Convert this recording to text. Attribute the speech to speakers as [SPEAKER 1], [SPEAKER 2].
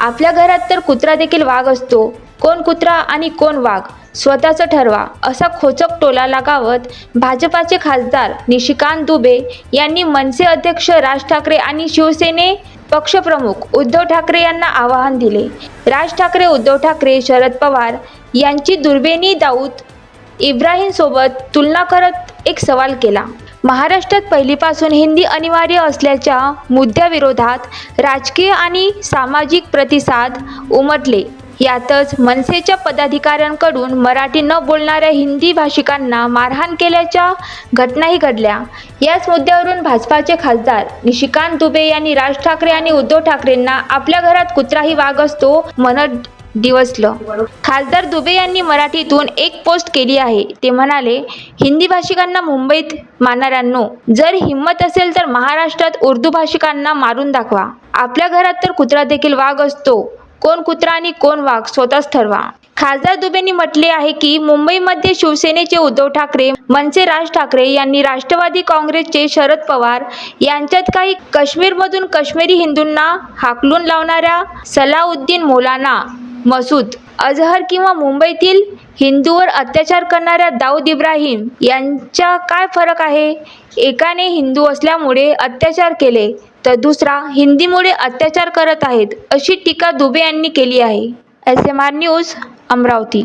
[SPEAKER 1] आपल्या घरात तर कुत्रा देखील वाघ असतो. कोण कुत्रा आणि कोण वाघ? स्वतःचं ठरवा. असा खोचक टोला लगावत भाजपाचे खासदार निशिकांत दुबे यांनी मनसे अध्यक्ष राज ठाकरे आणि शिवसेने पक्षप्रमुख उद्धव ठाकरे यांना आवाहन दिले. राज ठाकरे उद्धव ठाकरे शरद पवार यांची दुर्बेनी दाऊद इब्राहिमसोबत तुलना करत एक सवाल केला. महाराष्ट्रात पहिलीपासून हिंदी अनिवार्य असल्याच्या मुद्द्याविरोधात राजकीय आणि सामाजिक प्रतिसाद उमटले. यातच मनसेच्या पदाधिकाऱ्यांकडून मराठी न बोलणाऱ्या हिंदी भाषिकांना मारहाण केल्याच्या घटनाही घडल्या. याच मुद्द्यावरून भाजपाचे खासदार निशिकांत दुबे यांनी राज ठाकरे आणि उद्धव ठाकरेंना आपल्या घरात कुत्राही वाघ असतो म्हणत दिवसलं खासदार दुबे यांनी मराठीतून एक पोस्ट केली आहे. ते म्हणाले हिंदी भाषिकांना मुंबईत मारणाऱ्यांनो जर हिंमत असेल तर महाराष्ट्रात उर्दू भाषिकांना मारून दाखवा. आपल्या घरात तर कुत्रा देखील वाघ असतो. कोण कुत्रा आणि कोण वाघ स्वतःच ठरवा. खासदार दुबेंनी म्हटले आहे की मुंबईमध्ये शिवसेनेचे उद्धव ठाकरे मनसे राज ठाकरे यांनी राष्ट्रवादी काँग्रेसचे शरद पवार यांच्यात काही काश्मीरमधून काश्मीरी हिंदूंना हाकलून लावणाऱ्या सलाउद्दीन मौलाना मसूद अजहर किंवा मुंबईतील हिंदूवर अत्याचार करणाऱ्या दाऊद इब्राहिम यांच्या काय फरक आहे? एकाने हिंदू असल्यामुळे अत्याचार केले तर दुसरा हिंदीमुळे अत्याचार करत आहेत अशी टीका दुबे यांनी केली आहे. S M R news Amravati.